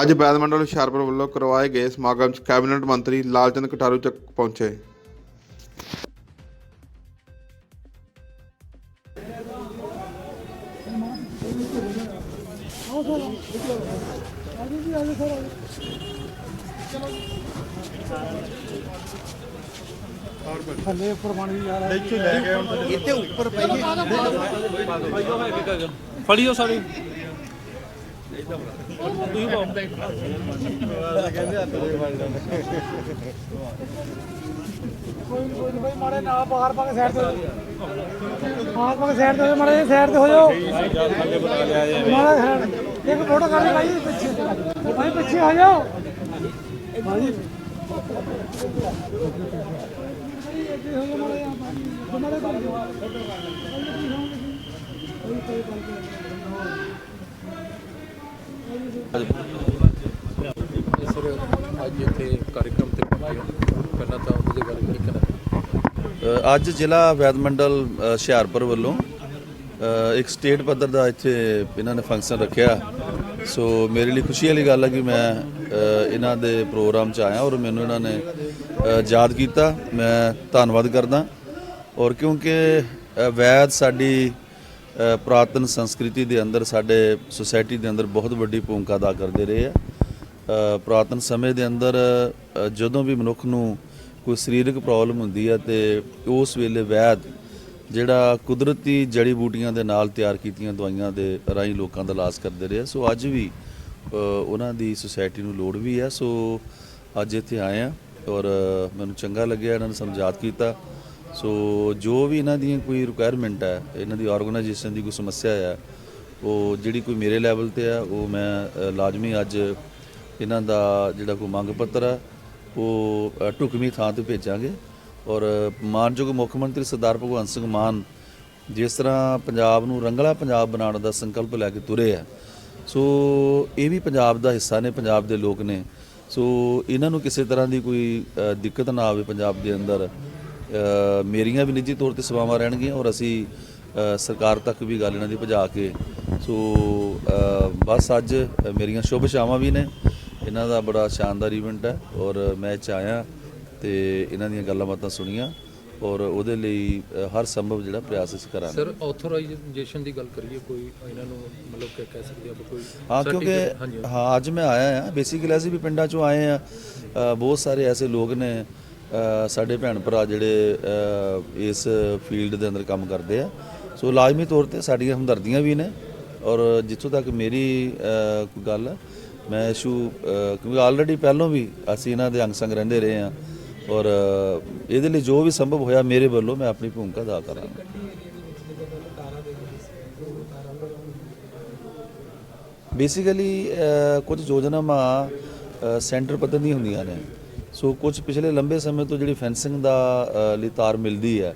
ਅੱਜ ਬੈਦ ਮੰਡਲ ਹੁਸ਼ਿਆਰਪੁਰ ਵੱਲੋਂ ਕਰਵਾਏ ਗਏ ਸਮਾਗਮ 'ਚ ਕੈਬਨਿਟ ਮੰਤਰੀ ਲਾਲਚੰਦ ਕਟਾਰੂ ਚੱਕ ਪਹੁੰਚੇ। ਥੱਲੇ ਉੱਪਰ ਪਾਣੀ ਜਾ ਰਿਹਾ ਇੱਥੇ ਉੱਪਰ ਪਈਏ ਫੜੀਓ ਸਾਰੇ। ਤੁਸੀਂ ਪਾਓ ਕੋਈ ਨੀ, ਕੋਈ ਨੀ ਬਾਈ ਮਾੜੇ ਨਾ ਬਾਹਰ ਪਾ ਕੇ ਸਾਈਡ ਤੇ ਬਾਹਰ ਪਾ ਕੇ ਸਾਈਡ ਤੇ ਮਾੜੇ ਸਾਈਡ ਤੇ ਹੋ ਜਾਓ ਮਾੜਾ ਸਾਈਡ ਇੱਕ ਫੋਟੋ ਕਰ ਲਈ ਭਾਈ ਪਿੱਛੇ ਭਾਈ ਪਿੱਛੇ ਆ ਜਾਓ ਭਾਈ ਅੱਗੇ ਹੋ ਜਾਓ ਮਾੜੇ ਆ ਮਾੜੇ ਕਰ ਦਿਓ ਸਰ, ਅੱਜ ਇੱਥੇ ਕਾਰਜਕ੍ਰਮ ਤੇ ਪਹੁੰਚੇ ਪਹਿਲਾਂ ਤਾਂ ਉਹਦੇ ਬਾਰੇ ਕੀ ਕਹਿਣਾ ਅੱਜ ਜ਼ਿਲ੍ਹਾ ਵੈਦ ਮੰਡਲ ਹੁਸ਼ਿਆਰਪੁਰ ਵੱਲੋਂ ਇੱਕ ਸਟੇਟ ਪੱਧਰ ਦਾ ਇੱਥੇ ਇਹਨਾਂ ਨੇ ਫੰਕਸ਼ਨ ਰੱਖਿਆ। ਸੋ ਮੇਰੇ ਲਈ ਖੁਸ਼ੀ ਵਾਲੀ ਗੱਲ ਹੈ ਕਿ ਮੈਂ ਇਹਨਾਂ ਦੇ ਪ੍ਰੋਗਰਾਮ 'ਚ ਆਇਆ ਔਰ ਮੈਨੂੰ ਇਹਨਾਂ ਨੇ ਯਾਦ ਕੀਤਾ। ਮੈਂ ਧੰਨਵਾਦ ਕਰਦਾ। ਔਰ ਕਿਉਂਕਿ ਵੈਦ ਸਾਡੀ ਪੁਰਾਤਨ ਸੰਸਕ੍ਰਿਤੀ ਦੇ ਅੰਦਰ ਸਾਡੇ ਸੁਸਾਇਟੀ ਦੇ ਅੰਦਰ ਬਹੁਤ ਵੱਡੀ ਭੂਮਿਕਾ ਅਦਾ ਕਰਦੇ ਰਹੇ ਆ। ਅ, ਪੁਰਾਤਨ ਸਮੇਂ ਦੇ ਅੰਦਰ ਜਦੋਂ ਵੀ ਮਨੁੱਖ ਨੂੰ ਕੋਈ ਸਰੀਰਕ ਪ੍ਰੋਬਲਮ ਹੁੰਦੀ ਹੈ ਤੇ ਉਸ ਵੇਲੇ ਵੈਦ ਜਿਹੜਾ ਕੁਦਰਤੀ ਜੜੀ ਬੂਟੀਆਂ ਦੇ ਨਾਲ ਤਿਆਰ ਕੀਤੀਆਂ ਦਵਾਈਆਂ ਦੇ ਰਾਹੀਂ ਲੋਕਾਂ ਦਾ ਇਲਾਜ ਕਰਦੇ ਰਹੇ ਸੋ ਅੱਜ ਵੀ ਉਹਨਾਂ ਦੀ ਸੁਸਾਇਟੀ ਨੂੰ ਲੋੜ ਵੀ ਹੈ ਸੋ ਅੱਜ ਇੱਥੇ ਆਏ ਆ ਔਰ ਮੈਨੂੰ ਚੰਗਾ ਲੱਗਿਆ ਇਹਨਾਂ ਨੇ ਸਮਝਾਤ ਕੀਤਾ। ਸੋ ਜੋ ਵੀ ਇਹਨਾਂ ਦੀਆਂ ਕੋਈ ਰਿਕੁਆਇਰਮੈਂਟ ਹੈ ਇਹਨਾਂ ਦੀ ਆਰਗੇਨਾਈਜੇਸ਼ਨ ਦੀ ਕੋਈ ਸਮੱਸਿਆ ਆ ਉਹ ਜਿਹੜੀ ਕੋਈ ਮੇਰੇ ਲੈਵਲ ਤੇ ਆ ਉਹ ਮੈਂ ਲਾਜ਼ਮੀ ਅੱਜ ਇਹਨਾਂ ਦਾ ਜਿਹੜਾ ਕੋਈ ਮੰਗ ਪੱਤਰ ਹੈ ਉਹ ਅ, ਢੁਕਵੀਂ ਥਾਂ ਤੇ ਭੇਜਾਂਗੇ। ਔਰ ਮਾਨਯੋਗ ਮੁੱਖ ਮੰਤਰੀ ਸਰਦਾਰ ਭਗਵੰਤ ਸਿੰਘ ਮਾਨ ਜਿਸ ਤਰ੍ਹਾਂ ਪੰਜਾਬ ਨੂੰ ਰੰਗਲਾ ਪੰਜਾਬ ਬਣਾਉਣ ਦਾ ਸੰਕਲਪ ਲੈ ਕੇ ਤੁਰੇ ਆ ਸੋ ਇਹ ਵੀ ਪੰਜਾਬ ਦਾ ਹਿੱਸਾ ਨੇ ਪੰਜਾਬ ਦੇ ਲੋਕ ਨੇ। ਸੋ ਇਹਨਾਂ ਨੂੰ ਕਿਸੇ ਤਰ੍ਹਾਂ ਦੀ ਕੋਈ ਦਿੱਕਤ ਨਾ ਆਵੇ ਪੰਜਾਬ ਦੇ ਅੰਦਰ। ਮੇਰੀਆਂ ਵੀ ਨਿੱਜੀ ਤੌਰ ਤੇ ਸੇਵਾਵਾਂ ਰਹਿਣਗੀਆਂ ਔਰ ਅਸੀਂ ਸਰਕਾਰ ਤੱਕ ਵੀ ਗੱਲ ਇਹਨਾਂ ਦੀ ਪਹੁੰਚਾ ਕੇ ਸੋ ਬਸ ਅੱਜ ਮੇਰੀਆਂ ਸ਼ੁਭ ਸ਼ਾਮਾਂ ਵੀ ਨੇ। ਇਹਨਾਂ ਦਾ ਬੜਾ ਸ਼ਾਨਦਾਰ ਇਵੈਂਟ ਹੈ ਔਰ ਮੈਂ ਇਹ 'ਚ ਆਇਆ ਤੇ ਇਹਨਾਂ ਦੀਆਂ ਗੱਲਾਂ ਬਾਤਾਂ ਸੁਣੀਆਂ ਔਰ ਉਹਦੇ ਲਈ ਹਰ ਸੰਭਵ ਜਿਹੜਾ ਪ੍ਰਯਾਸ ਅਸੀਂ ਕਰਾਂਗੇ। ਸਰ ਆਥੋਰਾਈਜੇਸ਼ਨ ਦੀ ਗੱਲ ਕਰੀਏ ਕੋਈ ਇਹਨਾਂ ਨੂੰ ਮਤਲਬ ਕਿ ਕਹਿ ਸਕਦੇ ਆਪਾਂ ਕੋਈ ਹਾਂ ਕਿਉਂਕਿ ਹਾਂ ਅੱਜ ਮੈਂ ਆਇਆ ਹਾਂ ਬੇਸਿਕਲੀ ਅਸੀਂ ਵੀ ਪਿੰਡਾਂ ਚੋਂ ਆਏ ਆ। ਬਹੁਤ ਸਾਰੇ ਐਸੇ ਲੋਕ ਨੇ ਸਾਡੇ ਭੈਣ ਭਰਾ ਜਿਹੜੇ ਇਸ ਫੀਲਡ ਦੇ ਅੰਦਰ ਕੰਮ ਕਰਦੇ ਆ। ਸੋ ਲਾਜ਼ਮੀ ਤੌਰ ਤੇ ਸਾਡੀਆਂ ਹਮਦਰਦੀਆਂ ਵੀ ਨੇ ਔਰ ਜਿੱਥੋਂ ਤੱਕ ਮੇਰੀ ਕੋਈ ਗੱਲ ਹੈ ਮੈਂ ਇਸ਼ੂ ਕਿਉਂਕਿ ਆਲਰੇਡੀ ਪਹਿਲਾਂ ਵੀ ਅਸੀਂ ਇਹਨਾਂ ਦੇ ਅੰਗ ਸੰਗ ਰਹਿੰਦੇ ਰਹੇ ਆ ਔਰ ਇਹਦੇ ਲਈ ਜੋ ਵੀ ਸੰਭਵ ਹੋਇਆ ਮੇਰੇ ਵੱਲੋਂ ਮੈਂ ਆਪਣੀ ਭੂਮਿਕਾ ਅਦਾ ਕਰਾਂਗਾ। ਬੇਸਿਕਲੀ ਕੁਝ ਯੋਜਨਾਵਾਂ ਸੈਂਟਰ ਪੱਧਰ ਦੀਆਂ ਹੁੰਦੀਆਂ ਨੇ। ਸੋ ਕੁਝ ਪਿਛਲੇ ਲੰਬੇ ਸਮੇਂ ਤੋਂ ਜਿਹੜੀ ਫੈਂਸਿੰਗ ਦਾ ਲਈ ਤਾਰ ਮਿਲਦੀ ਹੈ,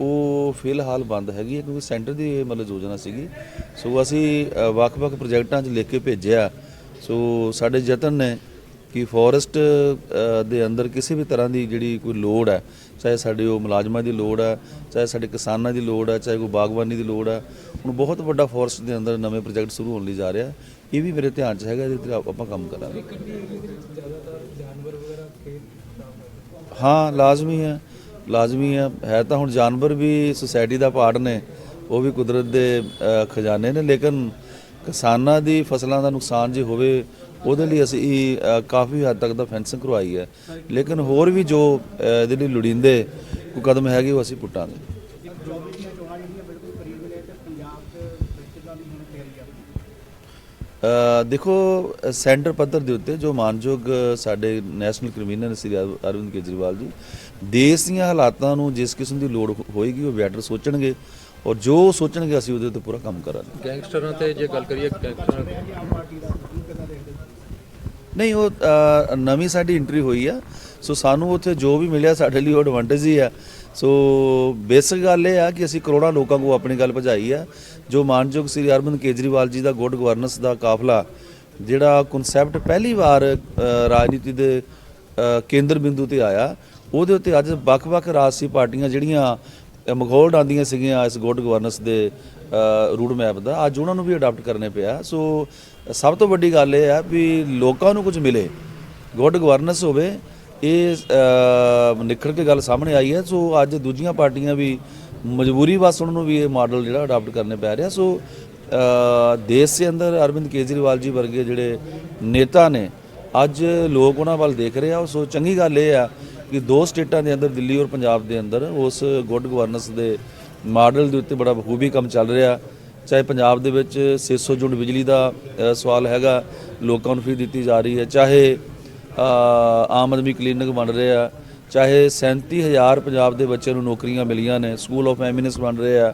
ਉਹ ਫਿਲਹਾਲ ਬੰਦ ਹੈਗੀ ਹੈ ਕਿਉਂਕਿ ਸੈਂਟਰ ਦੀ ਇਹ ਮਤਲਬ ਯੋਜਨਾ ਸੀਗੀ। ਸੋ ਅਸੀਂ ਵੱਖ-ਵੱਖ ਪ੍ਰੋਜੈਕਟਾਂ 'ਚ ਲਿਖ ਕੇ ਭੇਜਿਆ। ਸੋ ਸਾਡੇ ਯਤਨ ਨੇ ਕਿ ਫੋਰੈਸਟ ਦੇ ਅੰਦਰ ਕਿਸੇ ਵੀ ਤਰ੍ਹਾਂ ਦੀ ਜਿਹੜੀ ਕੋਈ ਲੋੜ ਹੈ, ਚਾਹੇ ਸਾਡੇ ਉਹ ਮੁਲਾਜ਼ਮਾਂ ਦੀ ਲੋੜ ਹੈ, ਚਾਹੇ ਸਾਡੇ ਕਿਸਾਨਾਂ ਦੀ ਲੋੜ ਹੈ, ਚਾਹੇ ਕੋਈ ਬਾਗਬਾਨੀ ਦੀ ਲੋੜ ਹੈ, ਹੁਣ ਬਹੁਤ ਵੱਡਾ ਫੋਰੈਸਟ ਦੇ ਅੰਦਰ ਨਵੇਂ ਪ੍ਰੋਜੈਕਟ ਸ਼ੁਰੂ ਹੋਣ ਲਈ ਜਾ ਰਿਹਾ ਇਹ ਵੀ ਮੇਰੇ ਧਿਆਨ 'ਚ ਹੈਗਾ ਇਹਦੇ ਤੇ ਆਪਾਂ ਕੰਮ ਕਰਾਂਗੇ। ਹਾਂ? ਲਾਜ਼ਮੀ ਹੈ। ਲਾਜ਼ਮੀ ਹੈ। ਹੈ ਤਾਂ ਹੁਣ ਜਾਨਵਰ ਵੀ ਸੁਸਾਇਟੀ ਦਾ ਪਾਰਟ ਨੇ। ਉਹ ਵੀ ਕੁਦਰਤ ਦੇ ਖਜ਼ਾਨੇ ਨੇ। ਲੇਕਿਨ ਕਿਸਾਨਾਂ ਦੀ ਫਸਲਾਂ ਦਾ ਨੁਕਸਾਨ ਜੇ ਹੋਵੇ ਉਹਦੇ ਲਈ ਅਸੀਂ ਕਾਫੀ ਹੱਦ ਤੱਕ ਦਾ ਫੈਂਸਿੰਗ ਕਰਵਾਈ ਹੈ। ਲੇਕਿਨ ਹੋਰ ਵੀ ਜੋ ਇਹਦੇ ਲਈ ਲੋੜੀਂਦੇ ਕੋਈ ਕਦਮ ਹੈਗੇ ਉਹ ਅਸੀਂ ਪੁੱਟਾਂਗੇ। ਦੇਖੋ ਸੈਂਟਰ ਪੱਧਰ ਦੇ ਉੱਤੇ ਜੋ ਮਾਨਯੋਗ ਸਾਡੇ ਨੈਸ਼ਨਲ ਕ੍ਰਿਮੀਨਲ ਸ੍ਰੀ ਅਰ- ਅਰਵਿੰਦ ਕੇਜਰੀਵਾਲ ਜੀ ਦੇਸ਼ ਦੀਆਂ ਹਾਲਾਤਾਂ ਨੂੰ ਜਿਸ ਕਿਸਮ ਦੀ ਲੋੜ ਹੋਏਗੀ ਉਹ ਬੈਟਰ ਸੋਚਣਗੇ ਔਰ ਜੋ ਸੋਚਣਗੇ ਅਸੀਂ ਉਹਦੇ ਉੱਤੇ ਪੂਰਾ ਕੰਮ ਕਰਾਂਗੇ। ਗੈਂਗਸਟਰਾਂ ਤੇ ਜੇ ਗੱਲ ਕਰੀਏ ਗੈਂਗਸਟਰਾਂ ਨਹੀਂ ਉਹ ਨਵੀਂ ਸਾਡੀ ਐਂਟਰੀ ਹੋਈ ਆ ਸੋ ਸਾਨੂੰ ਉੱਥੇ ਜੋ ਵੀ ਮਿਲਿਆ ਸਾਡੇ ਲਈ ਉਹ ਐਡਵਾਂਟੇਜ ਹੀ ਆ। ਸੋ ਬੇਸਿਕ ਗੱਲ ਇਹ ਆ ਕਿ ਅਸੀਂ ਕਰੋੜਾਂ ਲੋਕਾਂ ਨੂੰ ਆਪਣੀ ਗੱਲ ਭਜਾਈ ਆ। ਜੋ ਮਾਨਯੋਗ ਸ੍ਰੀ ਅਰਵਿੰਦ ਕੇਜਰੀਵਾਲ ਜੀ ਦਾ ਗੁੱਡ ਗਵਰਨੈਂਸ ਦਾ ਕਾਫਲਾ ਜਿਹੜਾ ਕਨਸੈਪਟ ਪਹਿਲੀ ਵਾਰ ਰਾਜਨੀਤੀ ਦੇ ਕੇਂਦਰ ਬਿੰਦੂ ਤੇ ਆਇਆ ਉਹਦੇ ਉੱਤੇ ਅੱਜ ਵੱਖ-ਵੱਖ ਰਾਜਸੀ ਪਾਰਟੀਆਂ ਜਿਹੜੀਆਂ ਅ, ਮਖੌਲ ਆਉਂਦੀਆਂ ਸੀਗੀਆਂ ਇਸ ਗੁੱਡ ਗਵਰਨੈਂਸ ਦੇ ਰੂਟ ਮੈਪ ਦਾ ਅੱਜ ਉਹਨਾਂ ਨੂੰ ਵੀ ਅਡਾਪਟ ਕਰਨੇ ਪਿਆ। ਸੋ ਸਭ ਤੋਂ ਵੱਡੀ ਗੱਲ ਇਹ ਹੈ ਵੀ ਲੋਕਾਂ ਨੂੰ ਕੁਝ ਮਿਲੇ ਗੁੱਡ ਗਵਰਨੈਂਸ ਹੋਵੇ ਇਹ ਅ, ਕੇ ਗੱਲ ਸਾਹਮਣੇ ਆਈ ਹੈ ਸੋ ਅੱਜ ਦੂਜੀਆਂ ਪਾਰਟੀਆਂ ਵੀ ਮਜਬੂਰੀ ਵਸ ਉਹਨਾਂ ਨੂੰ ਵੀ ਇਹ ਮਾਡਲ ਜਿਹੜਾ ਅਡਾਪਟ ਕਰਨੇ ਪੈ ਰਿਹਾ। ਸੋ ਦੇਸ਼ ਦੇ ਅੰਦਰ ਅਰਵਿੰਦ ਕੇਜਰੀਵਾਲ ਜੀ ਵਰਗੇ ਜਿਹੜੇ ਨੇਤਾ ਨੇ ਅੱਜ ਲੋਕ ਉਹਨਾਂ ਵੱਲ ਦੇਖ ਰਹੇ ਆ। ਸੋ ਚੰਗੀ ਗੱਲ ਇਹ ਆ ਕਿ ਦੋ ਸਟੇਟਾਂ ਦੇ ਅੰਦਰ ਦਿੱਲੀ ਔਰ ਪੰਜਾਬ ਦੇ ਅੰਦਰ ਉਸ ਗੁੱਡ ਗਵਰਨੈਂਸ ਦੇ ਮਾਡਲ ਦੇ ਉੱਤੇ ਬੜਾ ਬਖੂਬੀ ਕੰਮ ਚੱਲ ਰਿਹਾ। ਚਾਹੇ ਪੰਜਾਬ ਦੇ ਵਿੱਚ 600 ਯੂਨਿਟ ਬਿਜਲੀ ਦਾ ਸਵਾਲ ਹੈਗਾ ਲੋਕਾਂ ਨੂੰ ਫ੍ਰੀ ਦਿੱਤੀ ਜਾ ਰਹੀ ਹੈ ਚਾਹੇ ਆਮ ਆਦਮੀ ਕਲੀਨਿਕ ਬਣ ਰਹੇ ਆ। ਚਾਹੇ 37000 ਪੰਜਾਬ ਦੇ ਬੱਚਿਆਂ ਨੂੰ ਨੌਕਰੀਆਂ ਮਿਲੀਆਂ ਨੇ ਸਕੂਲ ਆਫ ਐਮਿਨੈਂਸ ਬਣ ਰਹੇ ਆ।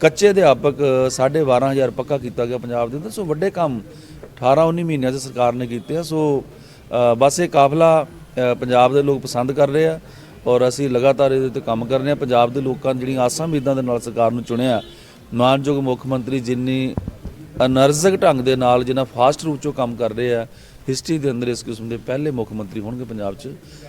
ਕੱਚੇ ਅਧਿਆਪਕ 12500 ਪੱਕਾ ਕੀਤਾ ਗਿਆ ਪੰਜਾਬ ਦੇ ਅੰਦਰ। ਸੋ ਵੱਡੇ ਕੰਮ 18 19 ਮਹੀਨਿਆਂ 'ਚ ਸਰਕਾਰ ਨੇ ਕੀਤੇ ਆ। ਸੋ ਬਸ ਇਹ ਕਾਫਲਾ ਪੰਜਾਬ ਦੇ ਲੋਕ ਪਸੰਦ ਕਰ ਰਹੇ ਆ ਔਰ ਅਸੀਂ ਲਗਾਤਾਰ ਇਹਦੇ ਉੱਤੇ ਕੰਮ ਕਰ ਰਹੇ ਆ। ਪੰਜਾਬ ਦੇ ਲੋਕਾਂ ਨੇ ਜਿਹੜੀਆਂ ਆਸਾਂ ਉਮੀਦਾਂ ਦੇ ਨਾਲ ਸਰਕਾਰ ਨੂੰ ਚੁਣਿਆ, ਮਾਨਯੋਗ ਮੁੱਖ ਮੰਤਰੀ ਜਿੰਨੀ ਅਨਰਜ਼ਕ ਢੰਗ ਦੇ ਨਾਲ ਜਿੰਨਾ ਫਾਸਟ ਰੂਪ ਚੋਂ ਕੰਮ ਕਰ ਰਹੇ ਆ ਹਿਸਟਰੀ ਦੇ ਅੰਦਰ ਇਸ ਕਿਸਮ ਦੇ ਪਹਿਲੇ ਮੁੱਖ ਮੰਤਰੀ ਹੋਣਗੇ ਪੰਜਾਬ 'ਚ।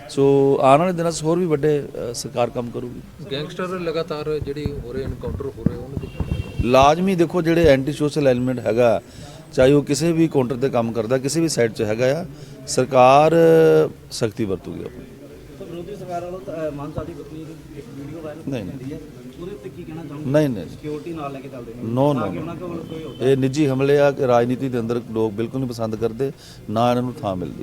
ਸੋ ਆਉਣ ਵਾਲੇ ਦਿਨਾਂ 'ਚ ਹੋਰ ਵੀ ਵੱਡੇ ਸਰਕਾਰ ਕੰਮ ਕਰੂਗੀ। ਗੈਂਗਸਟਰ ਲਗਾਤਾਰ ਜਿਹੜੀ ਹੋ ਰਹੇ ਐਨਕਾਊਂਟਰ ਹੋ ਰਹੇ ਉਹਨਾਂ ਦੀ ਲਾਜ਼ਮੀ ਦੇਖੋ ਜਿਹੜੇ ਐਂਟੀ ਸੋਸ਼ਲ ਐਲੀਮੈਂਟ ਹੈਗਾ ਚਾਹੇ ਉਹ ਕਿਸੇ ਵੀ ਕਾਊਂਟਰ ਤੇ ਕੰਮ ਕਰਦਾ ਕਿਸੇ ਵੀ ਸਾਈਡ 'ਚ ਹੈਗਾ ਆ ਸਰਕਾਰ ਸਖਤੀ ਵਰਤੂਗੀ ਆਪਣੀ। ਵਿਰੋਧੀ ਸਰਕਾਰ ਵੱਲੋਂ ਤਾਂ, ਅ, ਮਾਨ ਸਾਹਿਬ ਦੀ ਪਤਨੀ ਦੀ ਇੱਕ ਵੀਡੀਓ ਵਾਇਰਲ ਨਹੀਂ ਹੁੰਦੀ ਹੈ। ਉਹਦੇ ਉੱਤੇ ਕੀ ਕਹਿਣਾ ਚਾਹੁੰਦੇ ਨਹੀਂ ਨਹੀਂ। ਸਿਕਿਉਰਿਟੀ ਨਾਲ ਲੈ ਕੇ ਚੱਲਦੇ ਨੇ। ਨੋ ਨੋ ਇਹ ਨਿੱਜੀ ਹਮਲੇ ਆ ਕਿ ਰਾਜਨੀਤੀ ਦੇ ਅੰਦਰ ਲੋਕ ਬਿਲਕੁਲ ਨਹੀਂ ਪਸੰਦ ਕਰਦੇ ਨਾ ਇਹਨਾਂ ਨੂੰ ਥਾਂ ਮਿਲਦੀ।